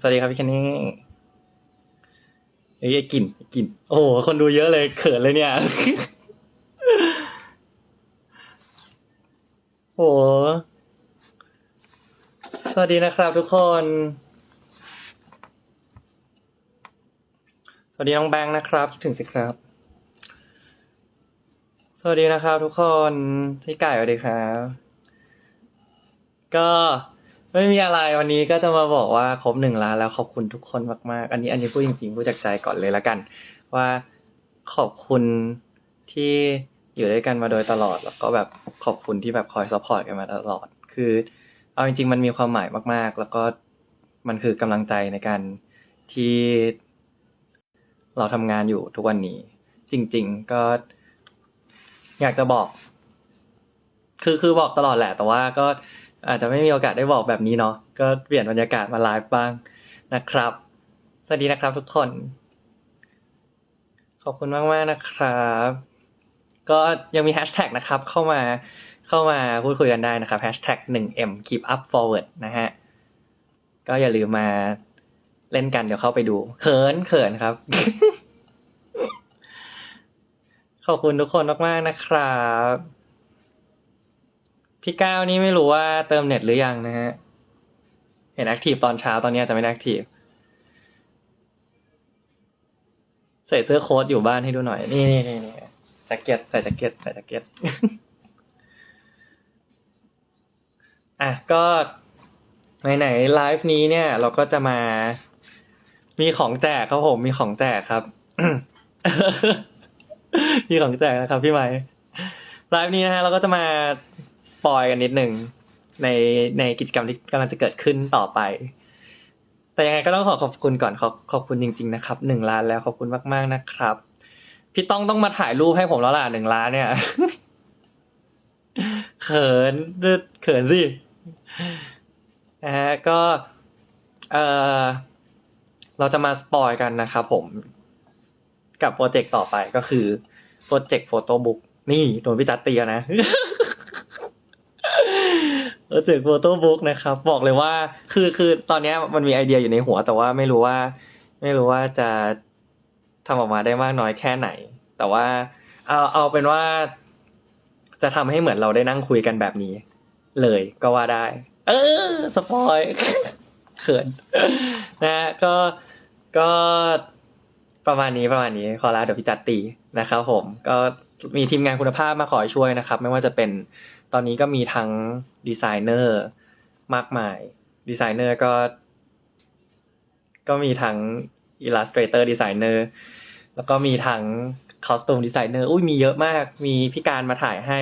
สวัสดีครับพี่แคนนี่เอ้ยกลิ่นกลิ่น โอ้โห คนดูเยอะเลยเขินเลยเนี่ย โอ้โหสวัสดีนะครับทุกคน สวัสดีน้องแบงค์นะครับคิดถึงสิครับ สวัสดีนะครับทุกคน พี่ไก่สวัสดีครับ ก็ ไม่มีอะไรวันนี้ก็จะมาบอกว่าครบหนึ่งล้านแล้วขอบคุณทุกคนมากๆ อันนี้อันนี้พูดจริงๆพูดจากใจก่อนเลยละกัน ว่าขอบคุณที่อยู่ด้วยกันมาโดยตลอด แล้วก็แบบขอบคุณที่แบบคอยซัพพอร์ตกันมาตลอด คือ เอาจริง ๆ มันมีความหมายมาก ๆ แล้วก็มันคือกำลังใจในการที่เราทำงานอยู่ทุกวันนี้ จริง ๆ ก็ อยากจะบอก คือคือบอกตลอดแหละ แต่ว่าก็ อาจจะไม่มีโอกาสได้บอกแบบนี้เนาะก็เปลี่ยนบรรยากาศมาไลฟ์บ้างนะครับ สวัสดีนะครับทุกคน ขอบคุณมากมากนะครับ ก็ยังมีแฮชแท็กนะครับ เข้ามาเข้ามาพูดคุยกันได้นะครับแฮชแท็กหนึ่ง M keep up forward นะฮะก็อย่าลืมมาเล่นกันเดี๋ยวเข้าไปดู เขินเขินครับ ขอบคุณทุกคนมาก ๆ นะครับ พี่ก้าวนี่ไม่รู้ว่าเติมเน็ตหรือยังนะฮะ เห็นแอคทีฟตอนเช้าตอนนี้จะไม่แอคทีฟใส่เสื้อโค้ทอยู่บ้านให้ดูหน่อย นี่นี่นี่นี่แจ็คเก็ตใส่แจ็คเก็ตใส่แจ็คเก็ตอะก็ไหนๆไลฟ์นี้เนี่ย เราก็จะมา มีของแจกครับผมมีของแจกครับมีของแจกนะครับพี่ไม้ไลฟ์นี้นะฮะเราก็จะมา สปอยกันนิดหนึ่งในในกิจกรรมที่กำลังจะเกิดขึ้นต่อไป แต่ยังไงก็ต้องขอขอบคุณก่อนขอบขอบคุณจริง ๆ นะครับหนึ่งล้านแล้วขอบคุณมากๆนะครับ พี่ต้องต้องมาถ่ายรูปให้ผมแล้วล่ะหนึ่งล้านเนี่ยเขินเขินสินะฮะก็เออเราจะมาสปอยกันนะครับผมกับโปรเจกต์ต่อไปก็คือโปรเจกต์โฟโต้บุ๊กนี่โดนพี่จัดเตียนะ โปรเจกต์โฟโต้บุ๊กนะครับ บอกเลยว่าคือคือตอนนี้มันมีไอเดียอยู่ในหัว แต่ว่าไม่รู้ว่า ไม่รู้ว่าจะทำออกมาได้มากน้อยแค่ไหน แต่ว่า เอาเอาเป็นว่า จะทำให้เหมือนเราได้นั่งคุยกันแบบนี้ เลยก็ว่าได้ เออสปอยเขินนะฮะก็ก็ ประมาณนี้ประมาณนี้ขอลาเดี๋ยวพี่จัดตีนะครับผมก็มีทีมงานคุณภาพมาขอช่วยนะครับ ไม่ว่าจะเป็นตอนนี้ก็มีทั้งดีไซเนอร์มากมาย ดีไซเนอร์ก็ ก็มีทั้ง Illustrator Designer แล้วก็มีทั้ง Costume Designer อุ้ยมีเยอะมาก มีพี่การมาถ่ายให้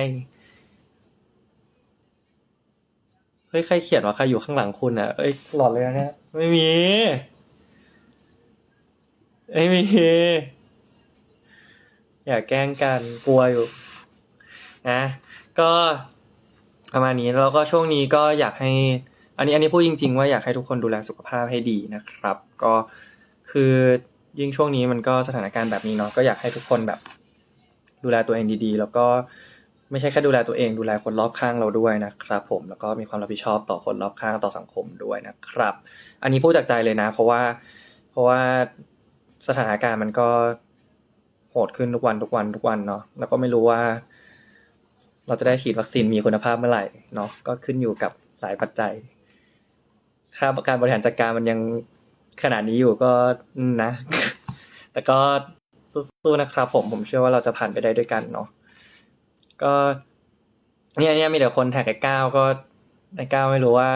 เฮ้ยใครเขียนว่าใครอยู่ข้างหลังคุณอะเอ้ยหลอดเลยนะเนี่ยไม่มี ไม่มี อย่าแกล้งกันกลัวอยู่ นะ ก็ประมาณนี้แล้วก็ช่วงนี้ก็อยากให้ อันนี้อันนี้พูดจริง ๆ ว่าอยากให้ทุกคนดูแลสุขภาพให้ดีนะครับ ก็คือยิ่งช่วงนี้มันก็สถานการณ์แบบนี้เนาะก็อยากให้ทุกคนแบบ ดูแลตัวเองดีๆ แล้วก็ไม่ใช่แค่ดูแลตัวเองดูแลคนรอบข้างเราด้วยนะครับ ผมแล้วก็มีความรับผิดชอบต่อคนรอบข้างต่อสังคมด้วยนะครับ อันนี้พูดจากใจเลยนะ เพราะว่าเพราะว่า สถานการณ์มันก็โหดขึ้นทุกวันทุกวันทุกวันเนาะแล้วก็ไม่รู้ว่า เราจะได้ฉีดวัคซีนมีคุณภาพเมื่อไหร่เนาะก็ขึ้นอยู่กับหลายปัจจัย ถ้าการบริหารจัดการมันยังขนาดนี้อยู่ก็นะ แต่ก็สู้ๆนะครับ ผมผมเชื่อว่าเราจะผ่านไปได้ด้วยกันเนาะก็เนี่ยเนี่ยมีแต่คนแท็กไอ้ก้าวก็ไอ้ก้าวไม่รู้ว่า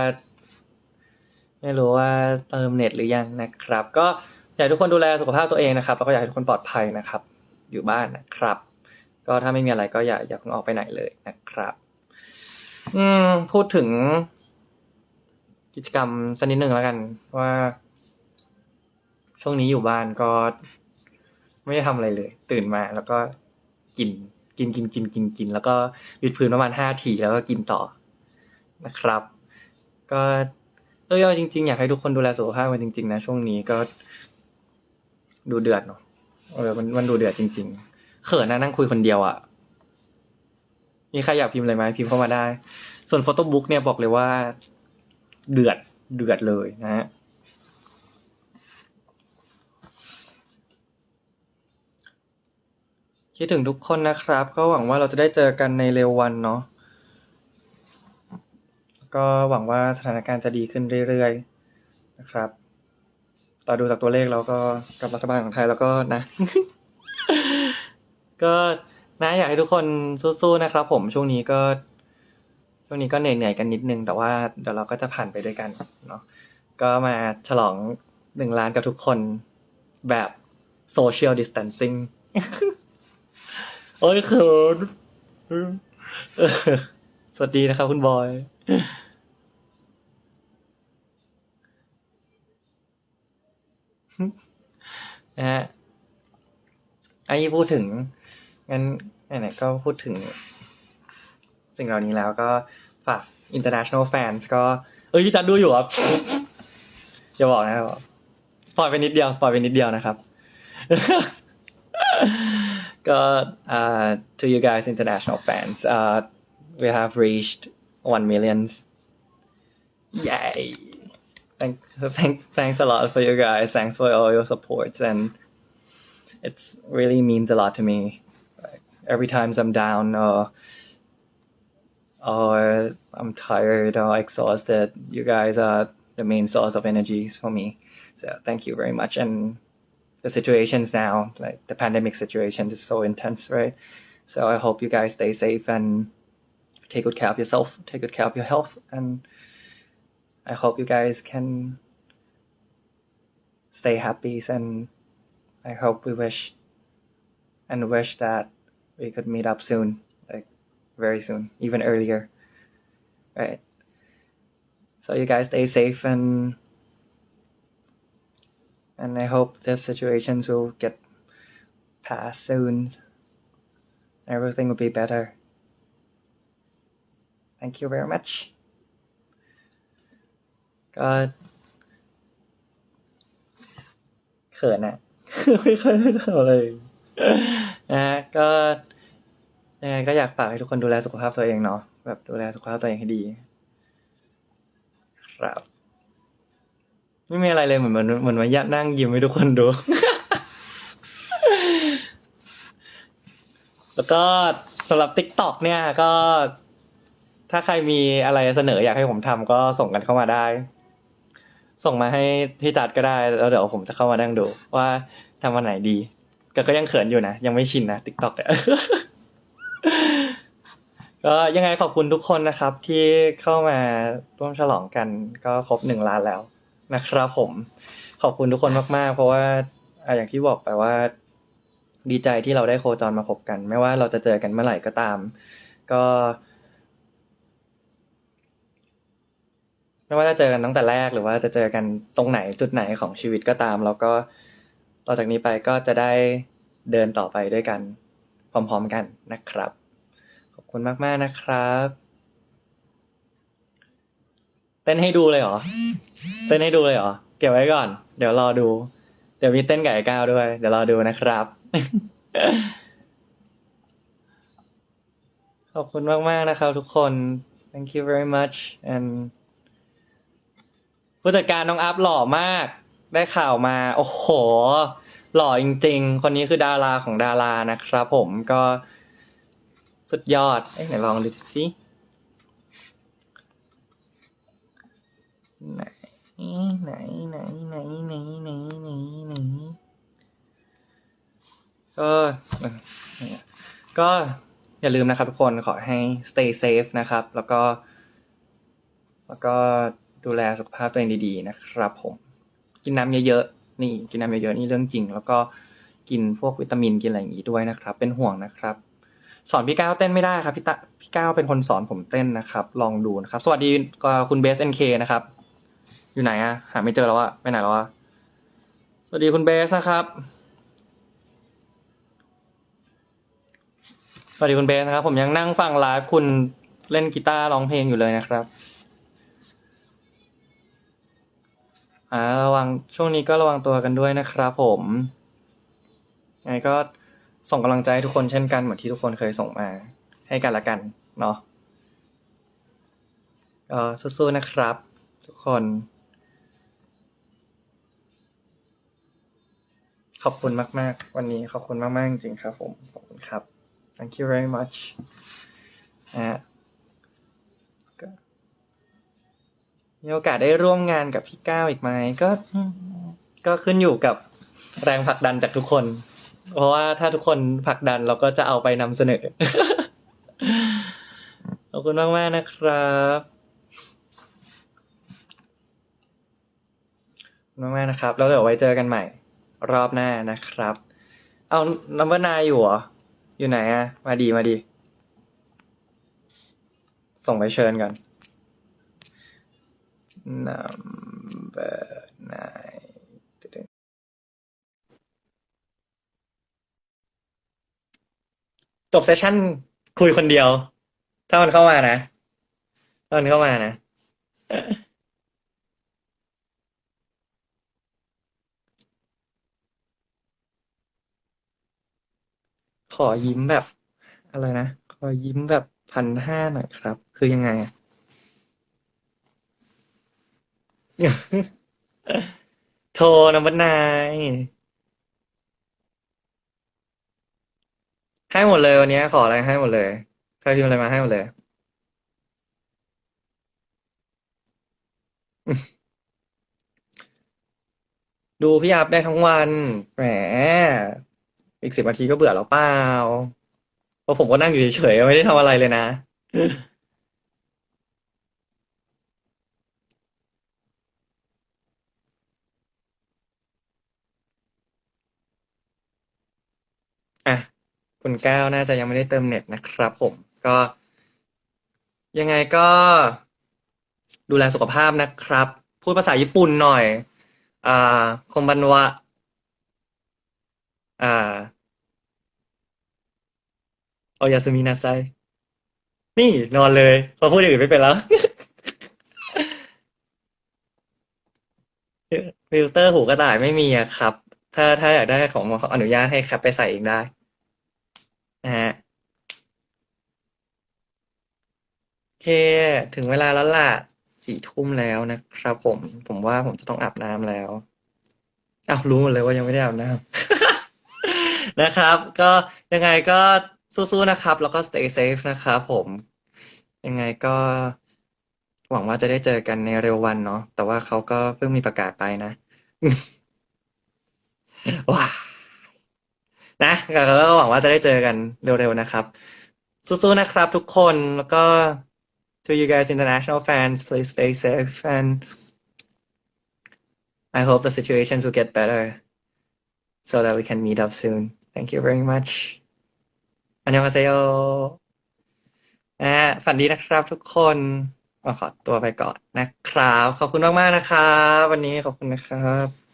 ไม่รู้ว่าเติมเน็ตหรือยังนะครับ ก็ อยากทุกคนดูแลสุขภาพตัวเองนะครับ แล้วก็อยากให้ทุกคนปลอดภัยนะครับ อยู่บ้านนะครับ ก็ถ้าไม่มีอะไรก็อย่าอย่าเพิ่งออกไปไหนเลยนะครับ อืมพูดถึง กิจกรรมสักนิดหนึ่งแล้วกัน ว่า ช่วงนี้อยู่บ้านก็ ไม่ได้ทำอะไรเลย ตื่นมาแล้วก็กิน กินกินกินกินกิน แล้วก็วิดพื้นประมาณห้าทีแล้วก็กินต่อนะครับ ก็เออเอาจริง ๆ อยากให้ทุกคนดูแลสุขภาพกันจริง ๆ นะช่วงนี้ก็ ดูเดือดเนาะเออมันมันดูเดือดจริง ๆ เขินนะนั่งคุยคนเดียวอะ่ะมีใครอยากพิมพ์อะไรไหมพิมพ์เข้ามาได้ ส่วนโฟโต้บุ๊กเนี่ยบอกเลยว่า เดือดเดือดเลยนะฮะคิดถึงทุกคนนะครับ ก็หวังว่าเราจะได้เจอกันในเร็ววันเนาะก็หวังว่าสถานการณ์จะดีขึ้นเรื่อยๆนะครับ ต่อดูจากตัวเลขแล้วก็กับรัฐบาลของไทยแล้วก็นะ ก็นะอยากให้ทุกคนสู้ๆนะครับ ผมช่วงนี้ก็ช่วงนี้ก็เหนื่อยๆกันนิดนึง แต่ว่าเดี๋ยวเราก็จะผ่านไปด้วยกันเนาะก็มาฉลองหนึ่งล้านกับทุกคนแบบโซเชียลดิส a ทนซิ่งโอ้ยเขินสวัสดีนะครับคุณบอย นะฮะไอ้พูดถึงงั้นไหนๆก็พูดถึง สิ่งเหล่านี้แล้วก็ฝาก international fans ก็ เอ้ยพี่จัดดูอยู่ครับอย่าบอกนะครับสปอยไปนิดเดียวสปอยไปนิดเดียวนะครับ ก็ uh, to you guys international fans uh, we have reached 1 million yay thank, thank thanks a lot for you guys. Thanks for all your supports and it's really means a lot to me. Every time I'm down or or I'm tired or exhausted you guys are the main source of energy for me. So thank you very much. And the situations now, like the pandemic situation is so intense, right? So I hope you guys stay safe and take good care of yourself, take good care of your health, and I hope you guys can stay happy and I hope we wish and wish that we could meet up soon, like very soon, even earlier. Right. So you guys stay safe and and I hope this situations will get past soon. Everything will be better. Thank you very much. ก็เขินอะไม่ค่อยได้ทำอะไรนะก็ยังไงก็อยากฝากให้ทุกคนดูแลสุขภาพตัวเองเนาะแบบดูแลสุขภาพตัวเองให้ดี ครับ ไม่มีอะไรเลยเหมือนเหมือนเหมือนมายันั่งยิ้มให้ทุกคนดู แล้วก็สำหรับ t ิ k t o k เนี่ยก็ ถ้าใครมีอะไรเสนออยากให้ผมทำก็ส่งกันเข้ามาได้ ส่งมาให้ที่จัดก็ได้แล้วเดี๋ยวผมจะเข้ามานั่งดู ว่าทำวันไหนดี ก็ก็ยังเขินอยู่นะ ยังไม่ชินนะ t ิ k t o k เนี่ยก็ยังไงขอบคุณทุกคนนะครับ ที่เข้ามาร่วมฉลองกันก็ครบหนึ่งล้านแล้วนะครับผม ขอบคุณทุกคนมากๆ เพราะว่าอะอย่างที่บอกไปว่า ดีใจที่เราได้โคจรมาพบกัน ไม่ว่าเราจะเจอกันเมื่อไหร่ก็ตาม ก็ ไม่ว่าจะเจอกันตั้งแต่แรกหรือว่าจะเจอกันตรงไหนจุดไหนของชีวิตก็ตาม แล้วก็ต่อจากนี้ไปก็จะได้เดินต่อไปด้วยกันพร้อมๆกันนะครับ ขอบคุณมากๆนะครับเต้นให้ดูเลยเหรอเต้นให้ดูเลยเหรอเก็บไว้ก่อน เดี๋ยวรอดู เดี๋ยวมีเต้นไอ้ก้าวด้วย เดี๋ยวรอดูนะครับ ขอบคุณมากๆนะครับทุกคน thank you very much and ผู้จัดการน้องอัพหล่อมาก ได้ข่าวมา โอ้โห หล่อจริง ๆ คนนี้คือดาราของดารานะครับผมก็สุดยอดเอ้ไหนลองดูสิไหนไหนไหนไหนไหนไหนไหนไหนก็ก็อย่าลืมนะครับทุกคนขอให้ stay safe นะครับ แล้วก็ แล้วก็ ดูแลสุขภาพตัวเองดีๆนะครับ ผม กินน้ำเยอะๆนี่ กินน้ำเยอะๆนี่เรื่องจริง แล้วก็กินพวกวิตามินกินอะไรอย่างนี้ด้วยนะครับ เป็นห่วงนะครับ สอนพี่ก้าวเต้นไม่ได้ครับพี่ตะพี่ก้าวเป็นคนสอนผมเต้นนะครับ ลองดูนะครับ สวัสดีก็คุณเบสเอ็นเคนะครับ อยู่ไหนอะหาไม่เจอแล้วอะไปไหนแล้วอะสวัสดีคุณเบสนะครับสวัสดีคุณเบสนะครับ ผมยังนั่งฟังไลฟ์คุณเล่นกีตาร์ร้องเพลงอยู่เลยนะครับ อ่าระวังช่วงนี้ก็ระวังตัวกันด้วยนะครับผมไงก็ส่งกำลังใจให้ทุกคนเช่นกันเหมือนที่ทุกคนเคยส่งมาให้กันละกันเนาะก็สู้ๆนะครับ ทุกคน ขอบคุณมาก ๆ วันนี้ขอบคุณมาก ๆ จริงครับผม ขอบคุณครับ thank you very much นะ มีโอกาสได้ร่วมงานกับพี่ก้าวอีกไหมก็ก็ขึ้นอยู่กับแรงผลักดันจากทุกคน เพราะว่าถ้าทุกคนผลักดันเราก็จะเอาไปนำเสนอ ขอบคุณมากๆนะครับขอบคุณมากๆนะครับ แล้วเดี๋ยวไว้เจอกันใหม่ รอบหน้านะครับ เอานัมเบอร์นายอยู่เหรอ อยู่ไหนอะมาดีมาดี ส่งไปเชิญก่อน number nine จบเซสชั่นคุยคนเดียว ถ้ามันเข้ามานะถ้ามันเข้ามานะ ขอยิ้มแบบ อะไรนะ ขอยิ้มแบบพันห้าหน่อยครับ คือยังไงอะ โทรนัมเบอร์นายให้หมดเลยวันนี้ขออะไรให้หมดเลยใครพิมพ์อะไรมาให้หมดเลย ดูพี่อัพได้ทั้งวัน แหม อีกสิบนาทีก็เบื่อแล้วเปล่าเพราะผมก็นั่งอยู่เฉยๆไม่ได้ทำอะไรเลยนะ อะคุณก้าวน่าจะยังไม่ได้เติมเน็ตนะครับผมก็ ยังไงก็ ดูแลสุขภาพนะครับ พูดภาษาญี่ปุ่นหน่อย อ่าคมบันวะอ่าโอยาสุมินาไซนี่นอนเลยพอพูดอย่างอื่นไม่เป็นแล้วฟิลเตอร์หูกระต่ายไม่มีอะครับ ถ้าถ้าอยากได้ของขาอนุญาตให้แคปไปใส่เองได้ นะฮะ โอเค ถึงเวลาแล้วล่ะสี่ทุ่มแล้วนะครับผม ผมว่าผมจะต้องอาบน้ำแล้วอ้าวรู้หมดเลยว่ายังไม่ได้อาบน้ำ นะครับ ก็ยังไงก็สู้ๆนะครับ แล้วก็ stay safe นะครับผม ยังไงก็ หวังว่าจะได้เจอกันในเร็ววันเนาะแต่ว่าเขาก็เพิ่งมีประกาศไปนะ ว้า นะก็หวังว่าจะได้เจอกันเร็วๆนะครับ สู้ๆนะครับทุกคนแล้วก็ to you guys international fans please stay safe and I hope the situations will get better so that we can meet up soon thank you very much อันยองอาเซโยนะฝันดีนะครับทุกคนขอขอตัวไปก่อนนะครับ ขอบคุณมาก ๆ นะครับ วันนี้ขอบคุณนะครับ